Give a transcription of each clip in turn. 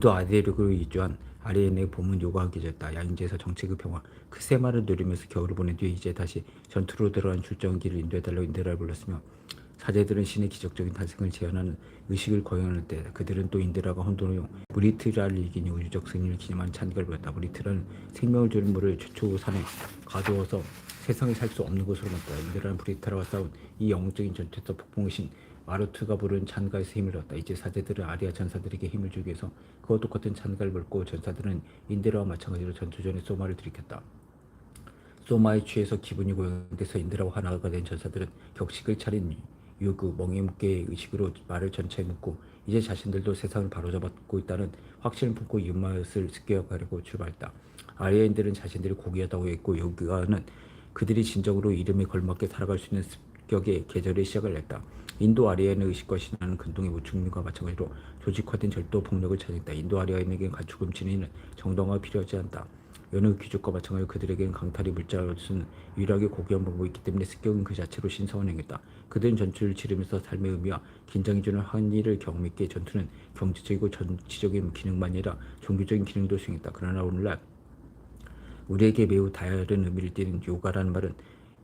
또 아대륙으로 이주한 아리엔의 봄은 요구하기 졌다. 야인제에서 정치의 평화. 그 세 말을 누리면서 겨울을 보낸 뒤에 이제 다시 전투로 들어간 출정기를 인도해달라고 인데라를 불렀으며 사제들은 신의 기적적인 탄생을 제안하는 의식을 거행할 때 그들은 또 인드라가 혼돈을 브리트라를 이기니 우주적 승리를 기념하는 찬가를 보였다. 브리트라는 생명을 주는 물을 최초 산에 가두어서 세상에 살 수 없는 곳으로 만들다. 인드라는 브리트라와 싸운 이 영웅적인 전투에서 폭풍의 신 마르투가 부른 찬가에서 힘을 얻었다. 이제 사제들은 아리아 전사들에게 힘을 주기 위해서 그와 똑같은 찬가를 불고 전사들은 인드라와 마찬가지로 전투전에 소마를 들이켰다. 소마에 취해서 기분이 고양돼서 인드라와 하나가 된 전사들은 격식을 차린 유그 멍에묵게 의식으로 말을 전차에 묻고 이제 자신들도 세상을 바로잡고 있다는 확신을 품고 이웃마을을 습격하려고 출발했다. 아리아인들은 자신들이 고귀하다고 했고 요그가는 그들이 진정으로 이름에 걸맞게 살아갈 수 있는 습격의 계절의 시작을 냈다. 인도 아리아인의 의식과 신화는 근동의 우충민과 마찬가지로 조직화된 절도 폭력을 차지했다. 인도 아리아인에게는 가축 훔치는 정당화가 필요하지 않다. 여느 귀족과 마찬가지로 그들에게는 강탈이 물자로 쓰는 유일하게 고귀한 방법이 있기 때문에 습격은 그 자체로 신성한 행위다. 그들은 전투를 치르면서 삶의 의미와 긴장이 주는 한일을 경험했기에 전투는 경제적이고 정치적인 기능만 아니라 종교적인 기능도 수행했다. 그러나 오늘날 우리에게 매우 다른 의미를 띠는 요가라는 말은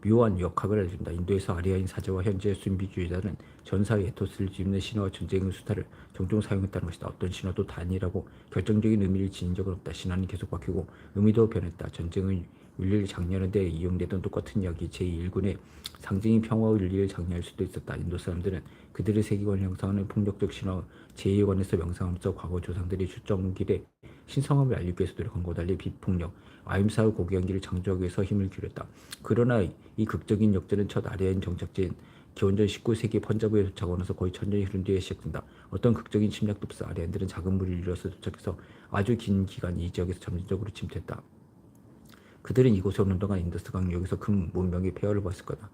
묘한 역학을 해준다. 인도에서 아리아인 사제와 현재 순비주의자는 전사의 에토스를 짚는 신화와 전쟁의 수타를 종종 사용했다는 것이다. 어떤 신화도 단일하고 결정적인 의미를 지닌 적은 없다. 신화는 계속 바뀌고 의미도 변했다. 전쟁의 윤리를 장려하는 데 이용됐던 똑같은 약이 제1군의 상징이 평화와 윤리를 장려할 수도 있었다. 인도 사람들은 그들의 세계관 형성하는 폭력적 신화 제2관에서 명상하면서 과거 조상들이 출정길에 신성함을 알리기 위해서 노력과 달리 비폭력, 아임사의 고귀한기를 창조하기 위해서 힘을 기울였다. 그러나 이 극적인 역전은 첫 아래인 정착지인 기원전 19세기 펀자부에 도착하면서 거의 천년이 흐른 뒤에 시작된다. 어떤 극적인 침략도 없어 아리안들은 작은 무리를 이뤄서 도착해서 아주 긴 기간 이 지역에서 점진적으로 침투했다. 그들은 이곳에 오는 동안 인더스 강역에서 큰 문명의 폐허를 봤을 거다.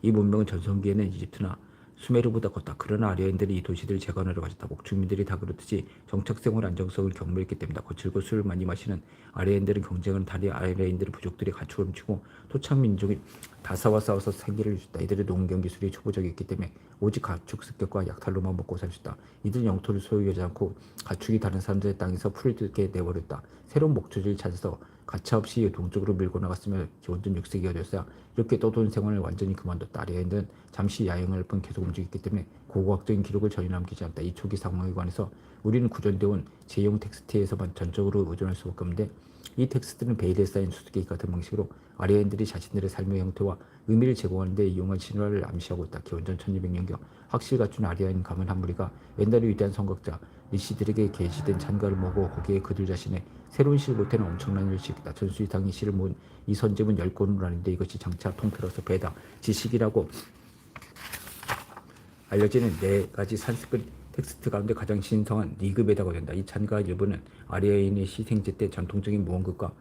이 문명은 전성기에는 이집트나 수메르보다 컸다. 그러나 아리아인들이 이 도시들을 재건하려 가졌다. 목주민들이 다 그렇듯이 정착생활 안정성을 경멸했기 때문이다. 거칠고 술을 많이 마시는 아리아인들은 경쟁은 달리 아리아인들의 부족들이 가축을 훔치고 토착 민족이 다사와 싸워서 생계를 주다. 이들의 농경 기술이 초보적이었기 때문에 오직 가축 습격과 약탈로만 먹고 살 수 있다. 이들은 영토를 소유하지 않고 가축이 다른 사람들의 땅에서 풀을 뜯게 내버렸다. 새로운 목초지를 찾아서 가차없이 동쪽으로 밀고 나갔으며 기원전 6세기가 되었어야 이렇게 떠도는 생활을 완전히 그만뒀다. 아리아인들은 잠시 야영할 뿐 계속 움직였기 때문에 고고학적인 기록을 전혀 남기지 않다. 이 초기 상황에 관해서 우리는 구전되어 온 제용 텍스트에서만 전적으로 의존할 수밖에 없는데 이 텍스트는 베일에 쌓인 수수께끼 같은 방식으로 아리아인들이 자신들의 삶의 형태와 의미를 제공하는 데 이용한 신화를 암시하고 있다. 기원전 1200년경 확실 갖춘 아리아인 가문 한 무리가 옛날의 위대한 성각자 리시들에게 게시된 찬가를 먹어 거기에 그들 자신의 새로운 시를 못해는 엄청난 일을 시켰다. 전수 이상의 시를 모은 이 선집은 열 권으로 나는데 이것이 장차 통틀어서 배다, 지식이라고 알려지는 네 가지 산스크릿 텍스트 가운데 가장 신성한 리그베다가 된다. 이 찬가 일부는 아리아인의 시생제 때 전통적인 무언극과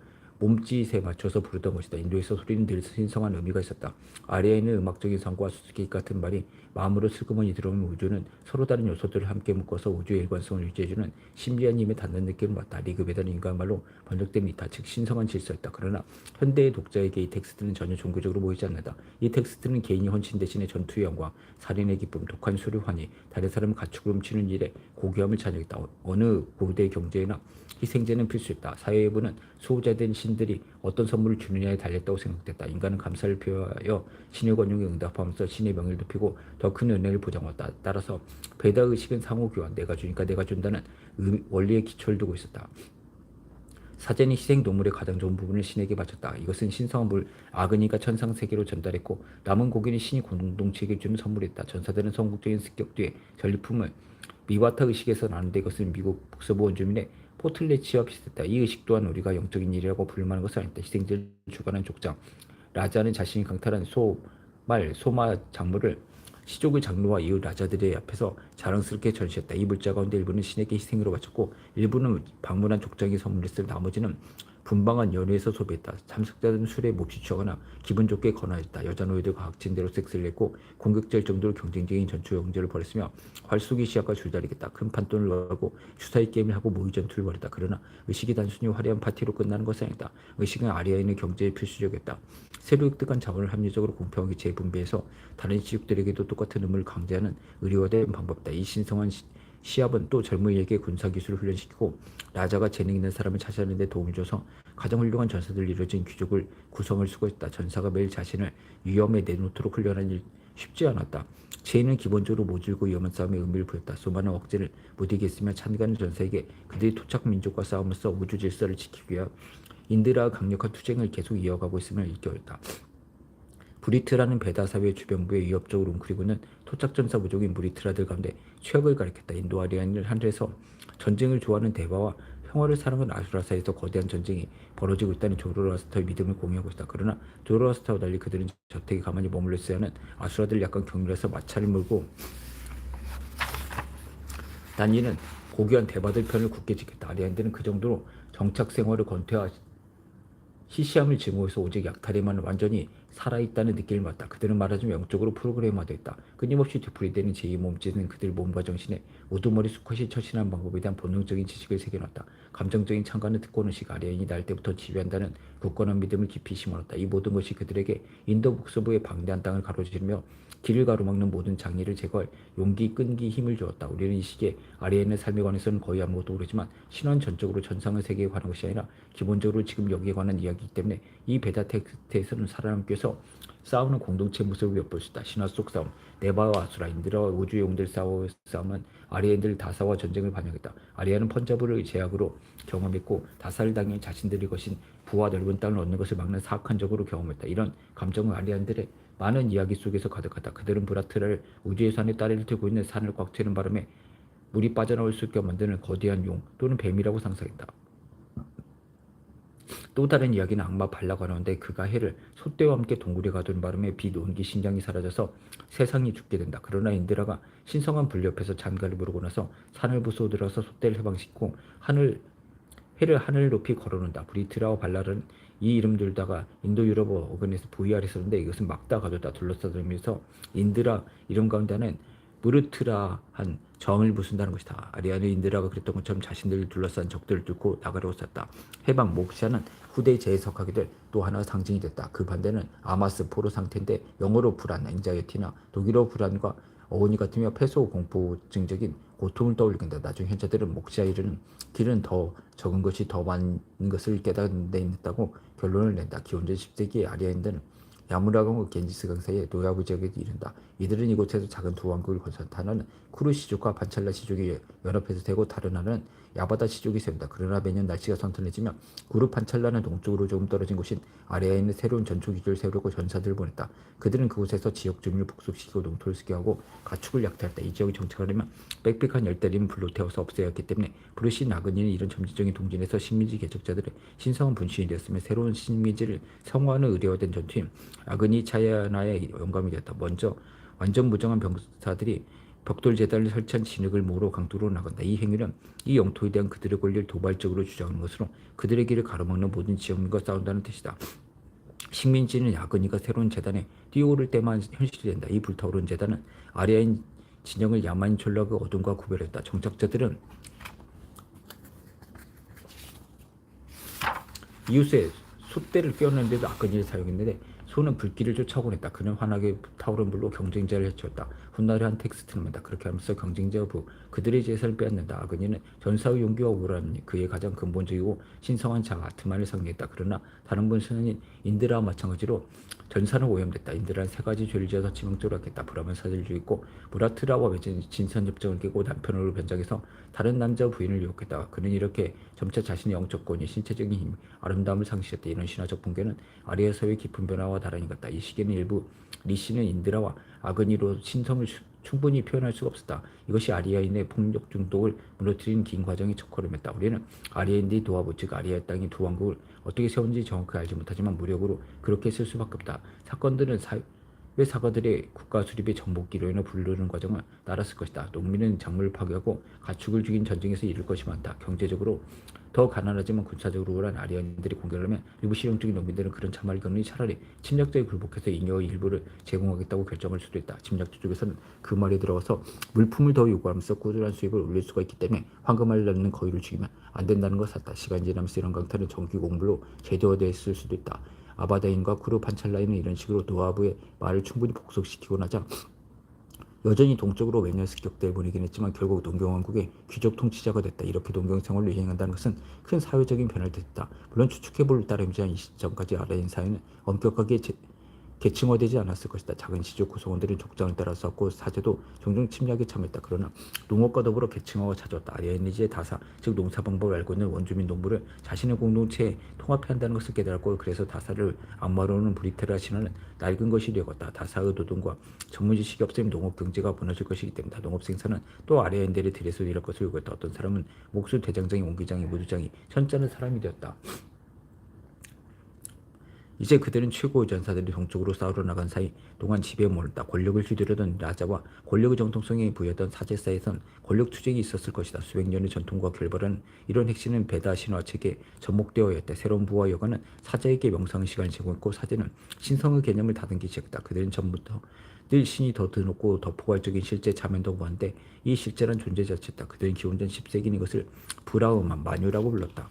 몸짓에 맞춰서 부르던 것이다. 인도에서 소리는 늘 신성한 의미가 있었다. 아리아인은 음악적인 성과 수수께끼 같은 말이 마음으로 슬그머니 들어오는 우주는 서로 다른 요소들을 함께 묶어서 우주의 일관성을 유지해주는 신비한 힘에 닿는 느낌을 받다. 리그베다는 인간말로 번역된 이타, 즉 신성한 질서였다. 그러나 현대의 독자에게 이 텍스트는 전혀 종교적으로 보이지 않는다. 이 텍스트는 개인이 헌신 대신에 전투의 영광, 살인의 기쁨, 독한 수류 환희, 다른 사람을 가축을 훔치는 일에 고귀함을 찬양했다. 어느 고대 경제나 희생제는 필수였다. 사회부는 수호자된 신 들이 어떤 선물을 주느냐에 달렸다고 생각됐다. 인간은 감사를 표하여 신의 권용에 응답하면서 신의 명예를 높이고 더 큰 은혜를 보장했다. 따라서 배다 의식은 상호 교환, 내가 주니까 내가 준다는 의, 원리에 기초를 두고 있었다. 사제는 희생 동물의 가장 좋은 부분을 신에게 바쳤다. 이것은 신성한 물 아그니가 천상 세계로 전달했고 남은 고기는 신이 공동체에게 주는 선물이었다. 전사들은 성국적인 습격 뒤에 전리품을 미와타 의식에서 나는데 이것은 미국 북서부 원주민의 포틀레치와 비슷했다. 이 의식 또한 우리가 영적인 일이라고 부를 만한 것은 아니다. 희생제를 주관한 족장 라자는 자신이 강탈한 소, 말, 소마 작물을 시족의 장로와 이웃 라자들의 앞에서 자랑스럽게 전시했다. 이 물자 가운데 일부는 신에게 희생으로 바쳤고 일부는 방문한 족장이 선물했을 나머지는 분방한 연회에서 소비했다. 참석자들은 술에 몹시 취하거나 기분 좋게 권하였다. 여자 노예들과 각진대로 섹스를 했고 공격될 정도로 경쟁적인 전투 경제를 벌였으며 활쏘기 시합과 줄다리겠다. 큰 판돈을 벌고 주사위 게임을 하고 모의 전투를 벌였다. 그러나 의식이 단순히 화려한 파티로 끝나는 것은 아니다. 의식은 아리아인의 경제에 필수적이었다. 새로 획득한 자본을 합리적으로 공평하게 재분배해서 다른 지역들에게도 똑같은 의무를 강제하는 의료화된 방법이다. 이 신성한 시, 시합은 또 젊은이에게 군사 기술을 훈련시키고 라자가 재능 있는 사람을 찾아내는 데 도움을 줘서 가장 훌륭한 전사들 이루어진 귀족을 구성을 수고했다. 전사가 매일 자신을 위험에 내놓도록 훈련하는 일 쉽지 않았다. 제인은 기본적으로 모질고 위험한 싸움에 의미를 부였다. 수많은 억제를 못 이겼으며 찬가는 전사에게 그들이 토착 민족과 싸움으로써 우주 질서를 지키기 위한 인드라와 강력한 투쟁을 계속 이어가고 있음을 일깨웠다. 브리트라는 베다 사회 주변부에 위협적으로 웅크리고는 토착전사 부족인 브리트라들 가운데 최악을 가리켰다. 인도 아리안을 하늘에서 전쟁을 좋아하는 대바와 평화를 사랑하는 아수라 사이에서 거대한 전쟁이 벌어지고 있다는 조로라스터의 믿음을 공유하고 있다. 그러나 조로라스터와 달리 그들은 저택에 가만히 머물러 있어야 하는 아수라들 약간 격렬해서 마차를 몰고 단위는 고귀한 대바들 편을 굳게 지켰다. 아리안들은 그 정도로 정착 생활을 권태와 시시함을 증오해서 오직 약탈에만 완전히 살아있다는 느낌을 받다. 그들은 말하자면 영적으로 프로그램화되었다. 끊임없이 되풀이되는 제2 몸짓은 그들 몸과 정신에 우두머리 수컷이 처신한 방법에 대한 본능적인 지식을 새겨놨다. 감정적인 참관을 듣고 오는 시 아리안이 날 때부터 지배한다는 굳건한 믿음을 깊이 심어놨다. 이 모든 것이 그들에게 인도 북서부의 방대한 땅을 가로지르며 길을 가로막는 모든 장애를 제거할 용기, 끈기, 힘을 주었다. 우리는 이 시기에 아리엔의 삶에 관해서는 거의 아무것도 모르지만 신원 전적으로 전상의 세계에 관한 것이 아니라 기본적으로 지금 여기에 관한 이야기이기 때문에 이 베다 텍스트에서는 살아남기 위해서 싸우는 공동체 모습을 엿볼 수 있다. 신화 속 싸움, 네바와 아수라, 인드라와 우주 용들 싸워 싸움은 아리엔들 다사와 전쟁을 반영했다. 아리아는 펀자브를 제약으로 경험했고 다사를 당해 자신들이 것인 부와 넓은 땅을 얻는 것을 막는 사악한 적으로 경험했다. 이런 감정은 아리안들의 많은 이야기 속에서 가득하다. 그들은 브라트라를 우주의 산에 따리를 들고 있는 산을 꽉 채는 바람에 물이 빠져나올 수 있게 만드는 거대한 용 또는 뱀이라고 상상했다. 또 다른 이야기는 악마 발라가 나오는데 그가 해를 소떼와 함께 동굴에 가둔 바람에 빛 온기 신장이 사라져서 세상이 죽게 된다. 그러나 인드라가 신성한 불 옆에서 잔가를 부르고 나서 산을 부수어 들어서 소떼를 해방시키고 하늘 해를 하늘 높이 걸어놓는다. 브리트라와 발라는 이 이름들 다가 인도 유럽어 어근에서 VR이 썼는데 이것은 막다 가져다 둘러싸들면서 인드라 이름 가운데는 무르트라한 정을 부순다는 것이다. 아리아는 인드라가 그랬던 것처럼 자신들을 둘러싼 적들을 뚫고 나가려고 썼다. 해방 목시아는 후대에 재해석하게 될 또 하나의 상징이 됐다. 그 반대는 아마스 포로 상태인데 영어로 불안, 앵자이티나 독일어 불안과 어원이 같으며 폐소 공포증적인 고통을 떠올리긴다. 나중 현자들은 목시아 이르는 길은 더 적은 것이 더 많은 것을 깨닫는 데 있다고 결론을 낸다. 기원전 10세기 아리아인들은 야무라강과 겐지스 강 사이에 노야부 지역에 이른다. 이들은 이곳에서 작은 두 왕국을 건설한다. 하나는 쿠르 시족과 판찰라 시족이 연합해서 되고 다른 하나는 야바다 시족이 세운다. 그러나 매년 날씨가 선선해지면 구르 판찰라는 동쪽으로 조금 떨어진 곳인 아래에 있는 새로운 전초 기지를 세우려고 전사들을 보냈다. 그들은 그곳에서 지역 주민을 복속시키고 농토를 쓰게 하고 가축을 약탈했다. 이 지역을 정착하려면 빽빽한 열대림은 불로 태워서 없애야 했기 때문에 브루시 나그니는 이런 점진적인 동진에서 식민지 개척자들의 신성한 분신이 되었으며 새로운 식민지를 성화하는 의뢰화된 전투인 아그니 차야나의 영감이 되었다. 먼저 완전 무정한 병사들이 벽돌 재단을 설치한 진흙을 모으러 강도로 나간다. 이 행위는 이 영토에 대한 그들의 권리를 도발적으로 주장하는 것으로 그들의 길을 가로막는 모든 지역민과 싸운다는 뜻이다. 식민지는 야근이가 새로운 재단에 뛰어오를 때만 현실이 된다. 이 불타오른 재단은 아리아인 진영을 야만 전략의 어둠과 구별했다. 정착자들은 이웃의 숫대를 끼웠는데도 아끈이를 사용했는데 소는 불길을 쫓아오곤 했다. 그는 환하게 타오른 불로 경쟁자를 해치웠다. 훗날에 한 텍스트는 말다. 그렇게 하면서 경쟁자의 부 그들의 재산을 빼앗는다. 아그니는 전사의 용기와 우라는 그의 가장 근본적이고 신성한 자가 아트만을 상징했다. 그러나 다른 분수는 인드라와 마찬가지로 전사는 오염됐다. 인드라는 세 가지 죄를 지어서 치명적으로 했겠다. 브라만 사실을 있고 무라트라와 맺은 진선 협정을 깨고 남편으로 변장해서 다른 남자 부인을 유혹했다. 그는 이렇게 점차 자신의 영적권이 신체적인 힘, 아름다움을 상실했다. 이런 신화적 붕괴는 아리아서의 깊은 변화와 다름이 같다. 이 시기는 일부 리시는 인드라와 아그니로 신성을 충분히 표현할 수가 없었다. 이것이 아리아인의 폭력 중독을 무너뜨린 긴 과정이 첫 걸음이었다. 우리는 아리아인들이 도와부 즉 아리아 땅의 두 왕국을 어떻게 세운지 정확히 알지 못하지만 무력으로 그렇게 쓸 수밖에 없다. 사건들은 사 회 사가들의 국가 수립의 정복기로 인해 부르는 과정을 따랐을 것이다. 농민은 작물을 파괴하고 가축을 죽인 전쟁에서 잃을 것이 많다. 경제적으로 더 가난하지만 군사적으로 우월한 아리아인들이 공격을 하면 일부 실용적인 농민들은 그런 참말을 겪으니 차라리 침략자에 굴복해서 잉여의 일부를 제공하겠다고 결정할 수도 있다. 침략자 쪽에서는 그 말에 들어가서 물품을 더 요구하면서 꾸준한 수입을 올릴 수가 있기 때문에 황금알을 낳는 거위를 죽이면 안 된다는 것 같다. 시간이 지나면서 이런 강탈은 정기 공불로 제도화되었을 수도 있다. 아바다인과 쿠르 판찰라인은 이런 식으로 노아부의 말을 충분히 복속시키고 나자 여전히 동쪽으로 습격대를 보내긴 했지만 결국 농경왕국의 귀족 통치자가 됐다. 이렇게 농경 생활을 이행한다는 것은 큰 사회적인 변화를 뜻했다. 물론 추측해볼 따름이지만 이 시점까지 아라인 사회는 엄격하게 제, 계층화되지 않았을 것이다. 작은 시족 구성원들은 족장을 따라 싸웠고 사제도 종종 침략에 참여했다. 그러나 농업과 더불어 계층화가 찾아왔다. 아리아니지의 다사, 즉 농사 방법을 알고 있는 원주민 농부를 자신의 공동체에 통합해야 한다는 것을 깨달았고 그래서 다사를 안마로는 브리테라 신화는 낡은 것이 되었다. 다사의 노동과 전문 지식이 없으면 농업 경제가 무너질 것이기 때문이다. 농업 생산은 또 아리아인들의 들에서 일할 것을 요구했다. 어떤 사람은 목수, 대장장이, 옹기장이, 모두장이, 천자는 사람이 되었다. 이제 그들은 최고의 전사들이 동쪽으로 싸우러 나간 사이 동안 집에 몰렸다. 권력을 휘두르던 라자와 권력의 정통성이 부여했던 사제사에선 권력 투쟁이 있었을 것이다. 수백 년의 전통과 결벌은 이런 핵심은 베다 신화 책에 접목되어 있다. 새로운 부와 여가는 사제에게 명상의 시간을 제공했고 사제는 신성의 개념을 다듬기 시작했다. 그들은 전부터 늘 신이 더 드높고 더 포괄적인 실제 참여도 보았는데 이 실제란 존재 자체다. 그들은 기원전 10세기는 이것을 브라우만 마뉴라고 불렀다.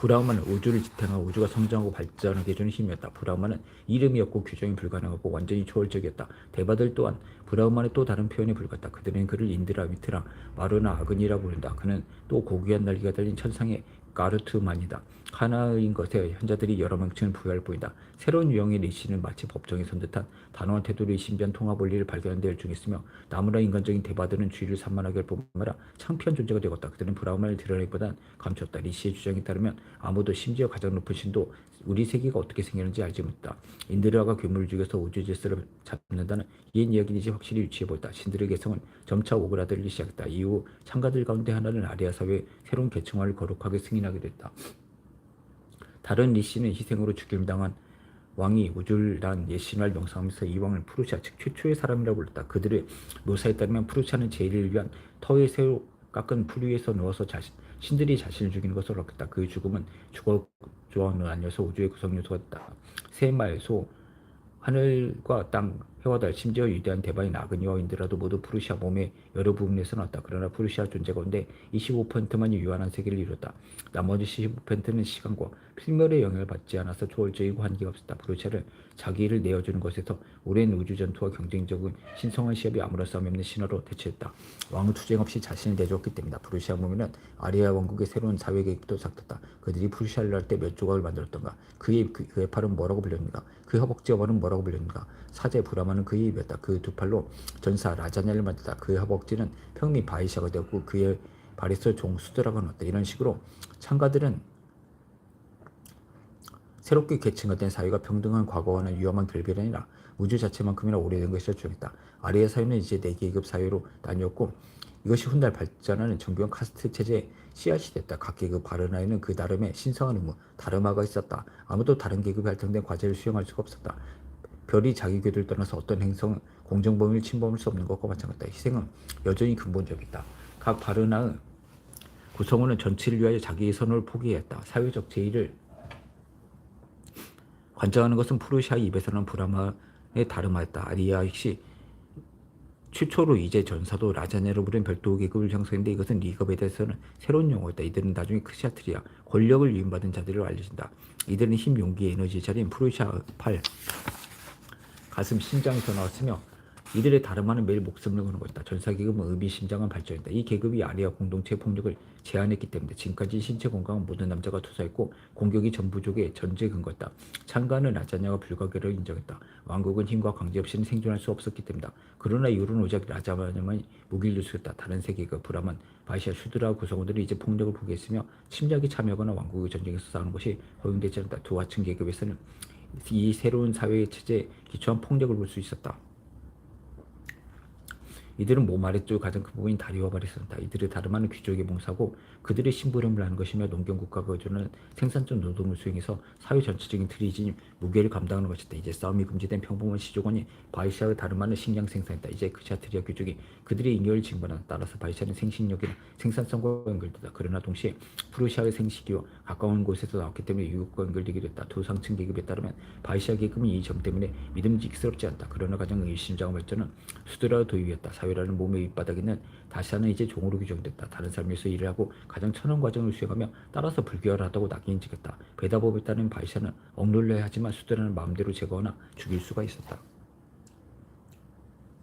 브라우마는 우주를 지탱하고 우주가 성장하고 발전하게 해주는 힘이었다. 브라우마는 이름이 없고 규정이 불가능하고 완전히 초월적이었다. 대바들 또한 브라우만의 또 다른 표현이 불같다. 그들은 그를 인드라, 미트라, 마르나, 아그니라고 부른다. 그는 또 고귀한 날개가 달린 천상의 가르트만이다. 하나인 것에 현자들이 여러 명칭을 부여할 뿐이다. 새로운 유형의 리시는 마치 법정에 선 듯한 단호한 이 신비한 통합 원리를 발견한 데 열중했으며 나무라 인간적인 대바들은 주의를 산만하게 할 뿐만 아니라 창피한 존재가 되었다. 그들은 브라우마를 드러내기보단 감췄다. 리시의 주장에 따르면 아무도 심지어 가장 높은 신도 우리 세계가 어떻게 생겼는지 알지 못했다. 인드라가 괴물을 죽여서 우주 질서를 잡는다는 옛 이야기인지 확실히 유치해 보였다. 신들의 개성은 점차 오그라들기 시작했다. 이후 참가들 가운데 하나는 아리아 사회의 새로운 계층화를 거룩하게 승인하게 됐다. 다른 리 씨는 희생으로 죽임당한 왕이 우줄란 예신을 명상하면서 이 왕을 프루시아 즉 최초의 사람이라고 불렀다. 그들의 묘사에 따르면 프루시아는 제일을 위한 터에 새로 깎은 풀 위에서 누워서 자신, 신들이 자신을 죽이는 것을 얻겠다. 그의 죽음은 죽어 조항을 아니어서 우주의 구성 요소가 됐다. 새 말, 소, 하늘과 땅, 해와 달, 심지어 위대한 대바인 아그니 와 인드라도 모두 프루시아 몸의 여러 부분에서 나왔다. 그러나 프루시아 존재 가운데 25%만이 유한한 세계를 이뤘다. 나머지 15%는 시간과 필멸의 영향을 받지 않아서 초월적이고 한계가 없었다. 프루시아를 자기 일을 내어주는 것에서 오랜 우주 전투와 경쟁적인 신성한 시합이 싸움 없는 신화로 대체했다. 왕은 투쟁 없이 자신을 내줬기 때문이다. 프루시아 몸에는 아리아 왕국의 새로운 사회 계획도 삭혔다. 그들이 프루시아를 할 때 몇 조각을 만들었던가? 그의 그, 그의 팔은 뭐라고 불렸는가? 그 허벅지 어머는 뭐라고 불렸는가? 사제 브라마는 그의 입이었다. 그 두 팔로 전사 라자냐를 만들다. 그의 허벅지는 평미 바이샤가 되었고 그의 발에서 종 수드라가 나왔다. 이런 식으로 참가들은 새롭게 계층화된 사회가 평등한 과거와는 위험한 결별이 아니라 우주 자체만큼이나 오래된 것이라 주장했다. 아리아 사회는 이제 네 계급 사회로 나뉘었고 이것이 훗날 발전하는 정교한 카스트 체제의 씨앗이 됐다. 각 계급 바르나에는 그 나름의 신성한 의무, 다르마가 있었다. 아무도 다른 계급에 할당된 과제를 수행할 수가 없었다. 별이 자기 궤도를 떠나서 어떤 행성, 공정범위를 침범할 수 없는 것과 마찬가지다. 희생은 여전히 근본적이다. 각 바르나의 구성원은 전체를 위하여 자기의 선을 포기했다. 사회적 제의를 관장하는 것은 프루시아 입에서는 브라마의 다름하였다. 아리아 역시 최초로 이제 전사도 라자네로 부른 별도 계급을 형성했는데 이것은 리급에 대해서는 새로운 용어였다. 이들은 나중에 크시아트리아 권력을 위임받은 자들을 알려진다. 이들은 힘, 용기, 에너지의 자리인 프루시아 팔, 가슴, 심장에서 나왔으며 이들의 다름하는 매일 목숨을 거는 것이다. 전사 계급은 의미 심장은 발전했다. 이 계급이 아리아 공동체의 폭력을 제한했기 때문에 지금까지 신체 건강은 모든 남자가 투사했고 공격이 전부족의 전제 근거였다. 창가는 라자냐가 불가결을 인정했다. 왕국은 힘과 강제 없이는 생존할 수 없었기 때문이다. 그러나 이후로는 오직 라자냐만 무기를 누수했다. 다른 세 계급 브라만, 바시아, 슈드라 구성원들이 이제 폭력을 포기했으며 침략에 참여하거나 왕국의 전쟁에서 싸우는 것이 허용되지 않았다. 두 하층 계급에서는 이 새로운 사회의 체제에 기초한 폭력을 볼 수 있었다. 이들은 몸 아래쪽 가장 큰 부분인 다리와 있었다. 이들의 다름하는 귀족의 봉사고 그들의 심부름을 하는 것이며 농경국가가 의존하는 생산적 노동을 수행해서 사회 전체적인 지닌 무게를 감당하는 것이다. 이제 싸움이 금지된 평범한 시족원이 바이샤의 다름하는 식량 생산이다. 이제 크샤트리아 귀족이 그들의 인격을 징벌한다. 따라서 바이샤는 생식력이나 생산성과 연결되다. 그러나 동시에 프루시아의 생식기와 가까운 곳에서 나왔기 때문에 유혹과 연결되게 됐다. 두 상층 계급에 따르면 바이샤 계급은 이 점 때문에 믿음직스럽지 않다. 그러나 가장 의심장한 발전은 수드라 도입이었다. 사회 라는 몸의 윗바닥에는 다시아는 이제 종으로 규정됐다. 다른 삶에서 일을 하고 가장 천원 과정을 수행하며 따라서 불결하다고 낙인찍었다. 배다법에 따른 바이샤는 억눌러야 하지만 수드라는 마음대로 제거하나 죽일 수가 있었다.